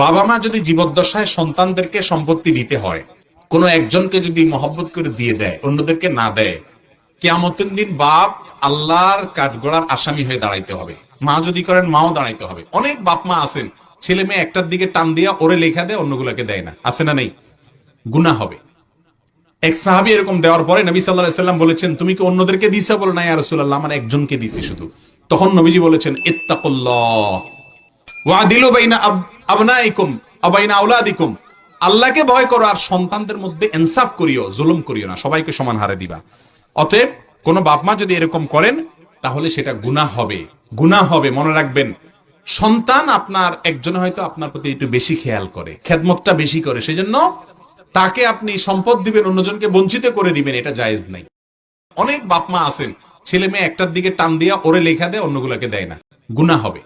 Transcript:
বাবা মা যদি জীবদ্দশায় সন্তানদেরকে সম্পত্তি দিতে হয়, কোনো একজনকে যদি মহব্বত করে দিয়ে দেয়, অন্যদেরকে না দেয়, কেয়ামতের দিন বাপ আল্লাহর কাঠগড়ার আসামি হয়ে দাঁড়াইতে হবে। মা যদি করেন, মাও দাঁড়াইতে হবে। অনেক বাপ মা আছেন, ছেলে মেয়ে একটার দিকে টান দিয়া ওরে লেখা দেয়, অন্যগুলোকে দেয় না। আছে না নেই? গুণা হবে। এক সাহাবি এরকম দেওয়ার পরে নবী সাল্লাহ সাল্লাম বলেছেন, তুমি কি অন্যদেরকে দিছা? বলো, না রসুল্লাহ আমার একজনকে দিছি শুধু। তখন নবীজি বলেছেন, ইত্তাকুল্লাহ। ওয়াদিলু বাইনা আবনাইকুম, আবাইনা আওলাদিকুম। আল্লাহকে ভয় করো আর সন্তানদের মধ্যে ইনসাফ করিও, জুলুম করিও না, সবাইকে সমান হারে দিবা। অতএব কোন বাপ মা যদি এরকম করেন, তাহলে সেটা গুনাহ হবে গুনাহ হবে, মনে রাখবেন। সন্তান আপনার একজনে হয়তো আপনার প্রতি একটু বেশি খেয়াল করে, খেদমতটা বেশি করে, সেজন্য তাকে আপনি সম্পদ দিবেন, অন্যজনকে বঞ্চিত করে দিবেন, এটা জায়েজ নাই। অনেক বাপ মা আছেন, ছেলে মেয়ে একটার দিকে টান দিয়া ওরে লেখা দেয়, অন্যগুলোকে দেয় না। গুনাহ হবে।